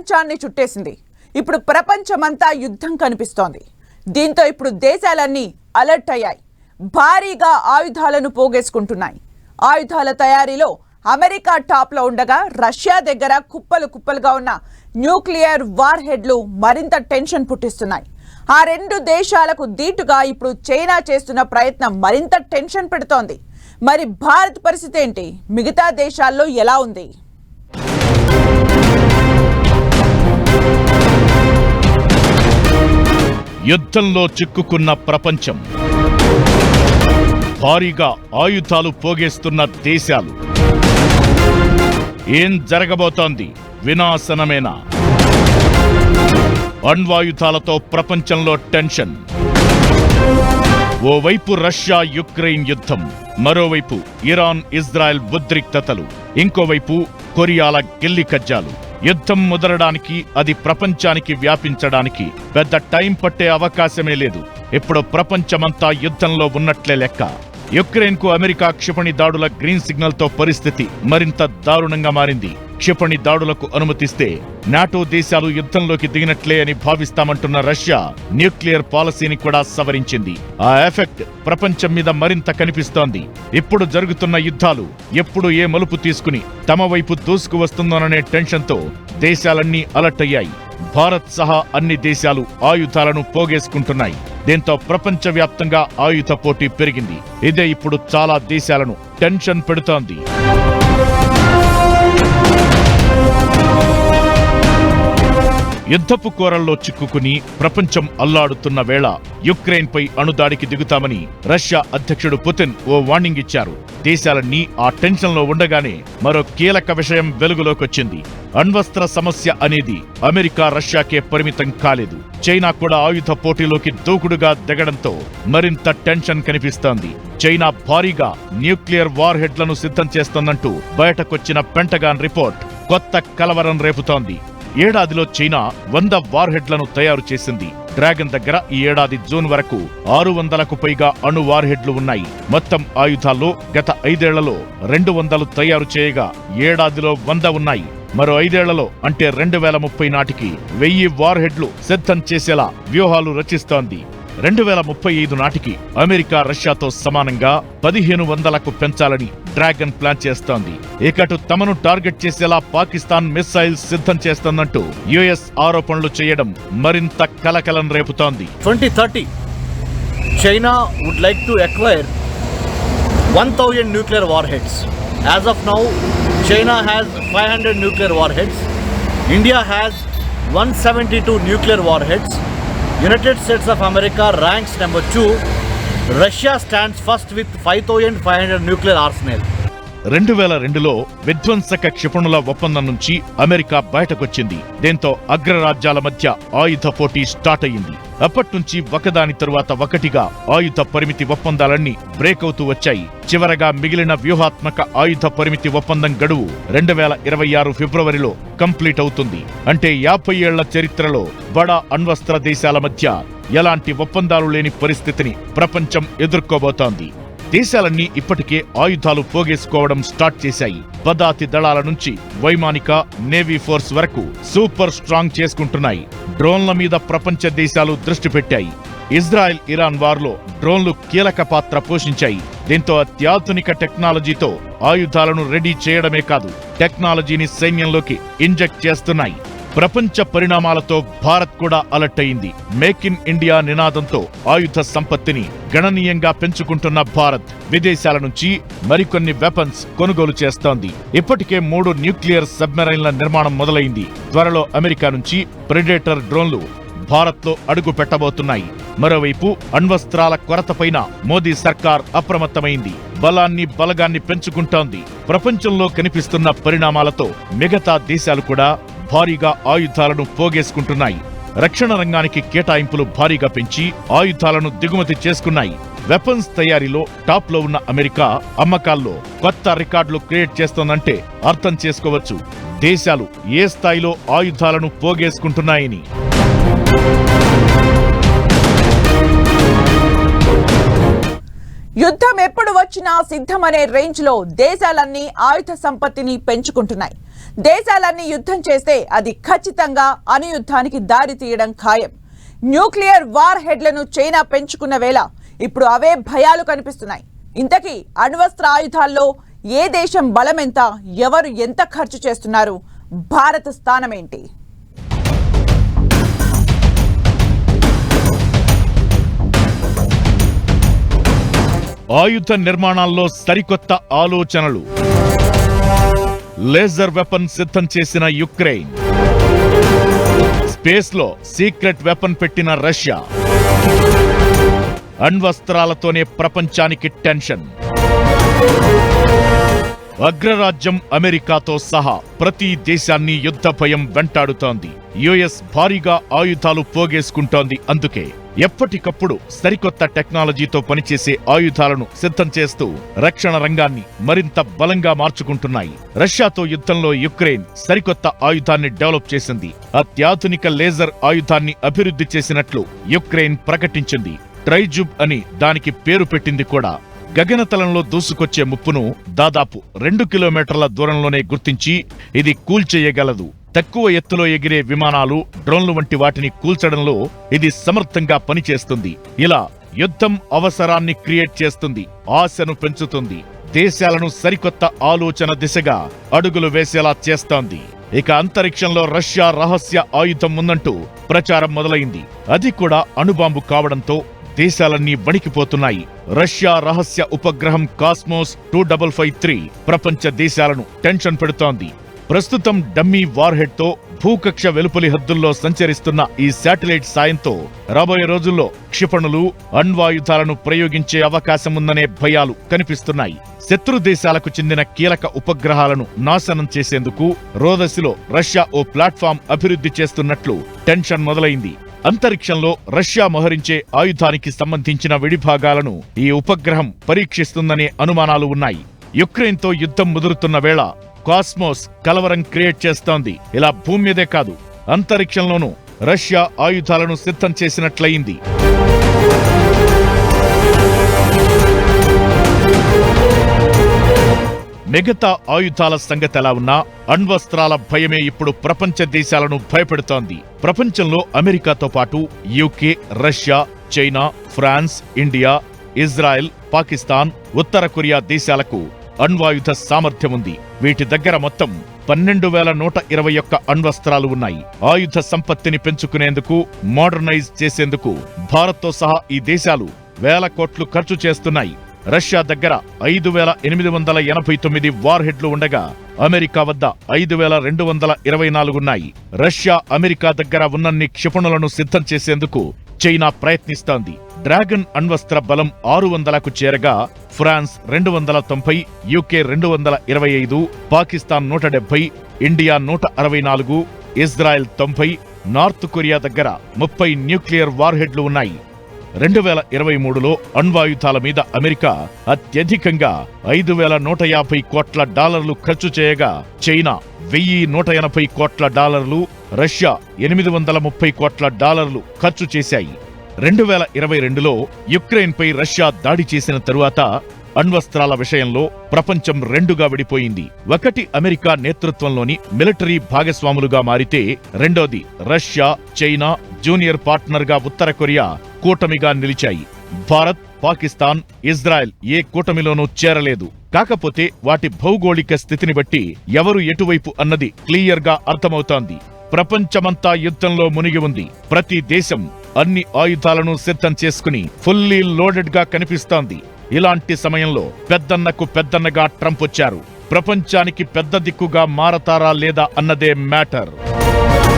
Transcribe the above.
ప్రపంచాన్ని చుట్టేసింది. ఇప్పుడు ప్రపంచమంతా యుద్ధం కనిపిస్తోంది. దీంతో ఇప్పుడు దేశాలన్నీ అలర్ట్ అయ్యాయి. భారీగా ఆయుధాలను పోగేసుకుంటున్నాయి. ఆయుధాల తయారీలో అమెరికా టాప్లో ఉండగా రష్యా దగ్గర కుప్పలు కుప్పలుగా ఉన్న న్యూక్లియర్ వార్ హెడ్లు మరింత టెన్షన్ పుట్టిస్తున్నాయి. ఆ రెండు దేశాలకు దీటుగా ఇప్పుడు చైనా చేస్తున్న ప్రయత్నం మరింత టెన్షన్ పెడుతోంది. మరి భారత్ పరిస్థితి ఏంటి? మిగతా దేశాల్లో ఎలా ఉంది? యుద్ధంలో చిక్కుకున్న ప్రపంచం. భారీగా ఆయుధాలు పోగేస్తున్న దేశాలు. ఏం జరగబోతోంది? వినాశనమేనా? అణ్వాయుధాలతో ప్రపంచంలో టెన్షన్. ఓవైపు రష్యా యుక్రెయిన్ యుద్ధం మరోవైపు ఇరాన్ ఇజ్రాయెల్ ఉద్రిక్తతలు ఇంకోవైపు కొరియాల గిల్లి కజ్జాలు. యుద్ధం ముదరడానికి అది ప్రపంచానికి వ్యాపించడానికి పెద్ద టైం పట్టే అవకాశమే లేదు. ఇప్పుడు ప్రపంచమంతా యుద్ధంలో ఉన్నట్లే లెక్క. యుక్రెయిన్కు అమెరికా క్షిపణి దాడుల గ్రీన్ సిగ్నల్తో పరిస్థితి మరింత దారుణంగా మారింది. క్షిపణి దాడులకు అనుమతిస్తే నాటో దేశాలు యుద్ధంలోకి దిగినట్లే అని భావిస్తామంటున్న రష్యా న్యూక్లియర్ పాలసీని కూడా సవరించింది. ఆ ఎఫెక్ట్ ప్రపంచం మీద మరింత కనిపిస్తోంది. ఇప్పుడు జరుగుతున్న యుద్ధాలు ఎప్పుడు ఏ మలుపు తీసుకుని తమ వైపు దూసుకు వస్తుందోననే టెన్షన్తో దేశాలన్నీ అలర్ట్ అయ్యాయి. భారత్ సహా అన్ని దేశాలు ఆయుధాలను పోగేసుకుంటున్నాయి. దీంతో ప్రపంచవ్యాప్తంగా ఆయుధ పోటీ పెరిగింది. ఇదే ఇప్పుడు చాలా దేశాలను టెన్షన్ పెడుతోంది. యుద్ధపు కోరల్లో చిక్కుకుని ప్రపంచం అల్లాడుతున్న వేళ యుక్రెయిన్పై అణుదాడికి దిగుతామని రష్యా అధ్యక్షుడు పుతిన్ ఓ వార్నింగ్ ఇచ్చారు. దేశాలన్నీ ఆ టెన్షన్లో ఉండగానే మరో కీలక విషయం వెలుగులోకొచ్చింది. అణ్వస్త్ర సమస్య అనేది అమెరికా రష్యాకే పరిమితం కాలేదు. చైనా కూడా ఆయుధ పోటీలోకి దూకుడుగా దిగడంతో మరింత టెన్షన్ కనిపిస్తోంది. చైనా భారీగా న్యూక్లియర్ వార్ హెడ్లను సిద్ధం చేస్తోందంటూ బయటకొచ్చిన పెంటగాన్ రిపోర్ట్ కొత్త కలవరం రేపుతోంది. ఏడాదిలో చైనా వంద వార్హెడ్లను తయారు చేసింది. డ్రాగన్ దగ్గర ఈ ఏడాది జూన్ వరకు ఆరు వందలకు పైగా అణు వార్హెడ్లు ఉన్నాయి. మొత్తం ఆయుధాల్లో గత ఐదేళ్ళలో రెండు వందలు తయారు చేయగా ఏడాదిలో వంద ఉన్నాయి. మరో ఐదేళ్ళలో అంటే రెండు వేల ముప్పై నాటికి వెయ్యి వార్హెడ్లు సిద్ధం చేసేలా వ్యూహాలు రచిస్తోంది. రెండు వేల ముప్పై ఐదు నాటికి అమెరికా రష్యాతో సమానంగా పదిహేను వందలకు పెంచాలని డ్రాగన్ ప్లాన్ చేస్తోంది. ఇకటు తమను టార్గెట్ చేసేలా పాకిస్తాన్ మిస్సైల్స్ సిద్ధం చేస్తోందంటూ యుఎస్ ఆరోపణలు చేయడం మరింత కలకలం రేపుతోంది. Twenty thirty China would like to acquire one thousand nuclear warheads as of now China has five hundred nuclear warheads India has one seventy two nuclear warheads United States of America ranks number 2. Russia stands first with 5500 nuclear arsenal. రెండు వేల రెండులో విధ్వంసక క్షిపణుల ఒప్పందం నుంచి America బయటకొచ్చింది. దీంతో అగ్రరాజ్యాల మధ్య ఆయుధ పోటీ start అయింది అప్పట్నుంచి ఒకదాని తరువాత ఒకటిగా ఆయుధ పరిమితి ఒప్పందాలన్నీ బ్రేక్ అవుతూ వచ్చాయి. చివరగా మిగిలిన వ్యూహాత్మక ఆయుధ పరిమితి ఒప్పందం గడువు రెండు వేల ఇరవై ఆరు ఫిబ్రవరిలో కంప్లీట్ అవుతుంది. అంటే యాభై ఏళ్ళ చరిత్రలో బడా అణ్వస్త్ర దేశాల మధ్య ఎలాంటి ఒప్పందాలు లేని పరిస్థితిని ప్రపంచం ఎదుర్కోబోతోంది. దేశాలన్నీ ఇప్పటికే ఆయుధాలు పోగేసుకోవడం స్టార్ట్ చేశాయి. బదాతి దళాల నుంచి వైమానిక నేవీ ఫోర్స్ వరకు సూపర్ స్ట్రాంగ్ చేసుకుంటున్నాయి. డ్రోన్ల మీద ప్రపంచ దేశాలు దృష్టి పెట్టాయి. ఇజ్రాయెల్ ఇరాన్ వార్లో డ్రోన్లు కీలక పాత్ర పోషించాయి. దీంతో అత్యాధునిక టెక్నాలజీతో ఆయుధాలను రెడీ చేయడమే కాదు టెక్నాలజీని సైన్యంలోకి ఇంజెక్ట్ చేస్తున్నాయి. ప్రపంచ పరిణామాలతో భారత్ కూడా అలర్ట్ అయింది. మేక్ ఇన్ ఇండియా నినాదంతో ఆయుధ సంపత్తిని గణనీయంగా పెంచుకుంటున్న భారత్ విదేశాల నుంచి మరికొన్ని వెపన్స్ కొనుగోలు చేస్తోంది. ఇప్పటికే మూడు న్యూక్లియర్ సబ్మెరైన్ల నిర్మాణం మొదలైంది. త్వరలో అమెరికా నుంచి ప్రెడేటర్ డ్రోన్లు భారత్లో అడుగు పెట్టబోతున్నాయి. మరోవైపు అణ్వస్త్రాల కొరతపైన మోదీ సర్కార్ అప్రమత్తమైంది. బలాన్ని బలగాన్ని పెంచుకుంటోంది. ప్రపంచంలో కనిపిస్తున్న పరిణామాలతో మిగతా దేశాలు కూడా భారీగా ఆయుధాలను పోగేసుకుంటున్నాయి. రక్షణ రంగానికి కేటాయింపులు భారీగా పెంచి ఆయుధాలను దిగుమతి చేసుకున్నాయి. వెపన్స్ తయారీలో టాప్లో ఉన్న అమెరికా అమ్మకాల్లో కొత్త రికార్డులు క్రియేట్ చేస్తోందంటే అర్థం చేసుకోవచ్చు. దేశాలు ఏ స్థాయిలో ఆయుధాలను పోగేసుకుంటున్నాయని. యుద్ధం ఎప్పుడు వచ్చినా సిద్ధమనే రేంజ్లో దేశాలన్నీ ఆయుధ సంపత్తిని పెంచుకుంటున్నాయి. దేశాలన్నీ యుద్ధం చేస్తే అది ఖచ్చితంగా అనుయుద్ధానికి దారి తీయడం ఖాయం. న్యూక్లియర్ వార్ హెడ్లను చైనా పెంచుకున్న వేళ ఇప్పుడు అవే భయాలు కనిపిస్తున్నాయి. ఇంతకీ అణ్వస్త్ర ఆయుధాల్లో ఏ దేశం బలమెంత ఎవరు ఎంత ఖర్చు చేస్తున్నారు భారత స్థానమేంటి? ఆయుధ నిర్మాణాల్లో సరికొత్త ఆలోచనలు. లేజర్ వెపన్ సిద్ధం చేసిన యుక్రెయిన్. స్పేస్లో సీక్రెట్ వెపన్ పెట్టిన రష్యా. అణ్వస్త్రాలతోనే ప్రపంచానికి టెన్షన్. అగ్రరాజ్యం అమెరికాతో సహా ప్రతి దేశాన్ని యుద్ధ భయం వెంటాడుతోంది. యుఎస్ భారీగా ఆయుధాలు పోగేసుకుంటోంది అందుకే. ఎప్పటికప్పుడు సరికొత్త టెక్నాలజీతో పనిచేసే ఆయుధాలను సిద్ధం చేస్తూ రక్షణ రంగాన్ని మరింత బలంగా మార్చుకుంటున్నాయి. రష్యాతో యుద్ధంలో యుక్రెయిన్ సరికొత్త ఆయుధాన్ని డెవలప్ చేసింది. అత్యాధునిక లేజర్ ఆయుధాన్ని అభివృద్ధి చేసినట్లు యుక్రెయిన్ ప్రకటించింది. ట్రైజుబ్ అని దానికి పేరు పెట్టింది కూడా. గగనతలంలో దూసుకొచ్చే ముప్పును దాదాపు రెండు కిలోమీటర్ల దూరంలోనే గుర్తించి ఇది కూల్చేయగలదు. తక్కువ ఎత్తులో ఎగిరే విమానాలు డ్రోన్లు వంటి వాటిని కూల్చడంలో ఇది సమర్థంగా పనిచేస్తుంది. ఇలా యుద్ధం అవసరాన్ని క్రియేట్ చేస్తుంది ఆశను పెంచుతుంది దేశాలను సరికొత్త ఆలోచన దిశగా అడుగులు వేసేలా చేస్తోంది. ఇక అంతరిక్షంలో రష్యా రహస్య ఆయుధం ఉందంటూ ప్రచారం మొదలైంది. అది కూడా అణుబాంబు కావడంతో దేశాలన్నీ వణికిపోతున్నాయి. రష్యా రహస్య ఉపగ్రహం Cosmos two double five three ప్రపంచ దేశాలను టెన్షన్ పెడుతోంది. ప్రస్తుతం డమ్మీ వార్హెడ్తో భూకక్ష వెలుపలి హద్దుల్లో సంచరిస్తున్న ఈ శాటిలైట్ సాయంతో రాబోయే రోజుల్లో క్షిపణులు అణ్వాయుధాలను ప్రయోగించే అవకాశం ఉందనే భయాలు కనిపిస్తున్నాయి. శత్రు దేశాలకు చెందిన కీలక ఉపగ్రహాలను నాశనం చేసేందుకు రోదసిలో రష్యా ఓ ప్లాట్ఫామ్ అభివృద్ధి చేస్తున్నట్లు టెన్షన్ మొదలైంది. అంతరిక్షంలో రష్యా మోహరించే ఆయుధానికి సంబంధించిన విడిభాగాలను ఈ ఉపగ్రహం పరీక్షిస్తుందనే అనుమానాలు ఉన్నాయి. యుక్రెయిన్తో యుద్ధం ముదురుతున్న వేళ కాస్మోస్ కలవరం క్రియేట్ చేస్తోంది. ఇలా భూమి మీదే కాదు అంతరిక్షంలోనూ రష్యా ఆయుధాలను సిద్ధం చేసినట్లయింది. మిగతా ఆయుధాల సంగతి ఎలా ఉన్నా అణ్వస్త్రాల భయమే ఇప్పుడు ప్రపంచ దేశాలను భయపెడుతోంది. ప్రపంచంలో అమెరికాతో పాటు UK Russia China France India Israel Pakistan ఉత్తర కొరియా దేశాలకు అణ్వాయుధ సామర్థ్యం ఉంది. వీటి దగ్గర మొత్తం పన్నెండు వేల నూట ఇరవై ఒక్క అణ్వస్త్రాలు ఉన్నాయి. ఆయుధ సంపత్తిని పెంచుకునేందుకు మోడర్నైజ్ చేసేందుకు భారత్తో సహా ఈ దేశాలు వేల కోట్లు ఖర్చు చేస్తున్నాయి. రష్యా దగ్గర ఐదు వేల ఎనిమిది వందల ఎనభై తొమ్మిది వార్ హెడ్లు ఉండగా అమెరికా వద్ద ఐదు వేల రెండు వందల ఇరవై నాలుగున్నాయి రష్యా అమెరికా దగ్గర ఉన్నన్ని క్షిపణులను సిద్ధం చేసేందుకు చైనా ప్రయత్నిస్తోంది. డ్రాగన్ అణ్వస్త్ర బలం ఆరు వందలకు చేరగా ఫ్రాన్స్ రెండు వందల తొంభై యూకే రెండు వందల ఇరవై ఐదు పాకిస్తాన్ నూట డెబ్బై ఇండియా నూట అరవై నాలుగు ఇజ్రాయెల్ తొంభై నార్త్ కొరియా దగ్గర ముప్పై న్యూక్లియర్ వార్ హెడ్లు ఉన్నాయి. రెండు వేల ఇరవై మూడులో అణ్వాయుధాల మీద అమెరికా అత్యధికంగా ఐదు వేల నూట యాభై కోట్ల డాలర్లు ఖర్చు చేయగా చైనా వెయ్యి నూట ఎనభై కోట్ల డాలర్లు రష్యా ఎనిమిది వందల ముప్పై కోట్ల డాలర్లు ఖర్చు చేశాయి. రెండు వేల ఇరవై రెండులో యుక్రెయిన్పై రష్యా దాడి చేసిన తరువాత అణ్వస్త్రాల విషయంలో ప్రపంచం రెండుగా విడిపోయింది. ఒకటి అమెరికా నేతృత్వంలోని మిలిటరీ భాగస్వాములుగా మారితే రెండోది రష్యా చైనా జూనియర్ పార్ట్నర్గా ఉత్తర కొరియా కూటమిగా నిలిచాయి. భారత్ పాకిస్తాన్ ఇజ్రాయెల్ ఏ కూటమిలోనూ చేరలేదు. కాకపోతే వాటి భౌగోళిక స్థితిని బట్టి ఎవరు ఎటువైపు అన్నది క్లియర్గా అర్థమవుతోంది. ప్రపంచమంతా యుద్ధంలో మునిగి ఉంది. ప్రతి దేశం అన్ని ఆయుధాలను సిద్ధం చేసుకుని ఫుల్లీ లోడెడ్గా కనిపిస్తోంది. ఇలాంటి సమయంలో పెద్దన్నకు పెద్దన్నగా ట్రంప్ వచ్చారు. ప్రపంచానికి పెద్ద దిక్కుగా మారతారా లేదా అన్నదే మ్యాటర్.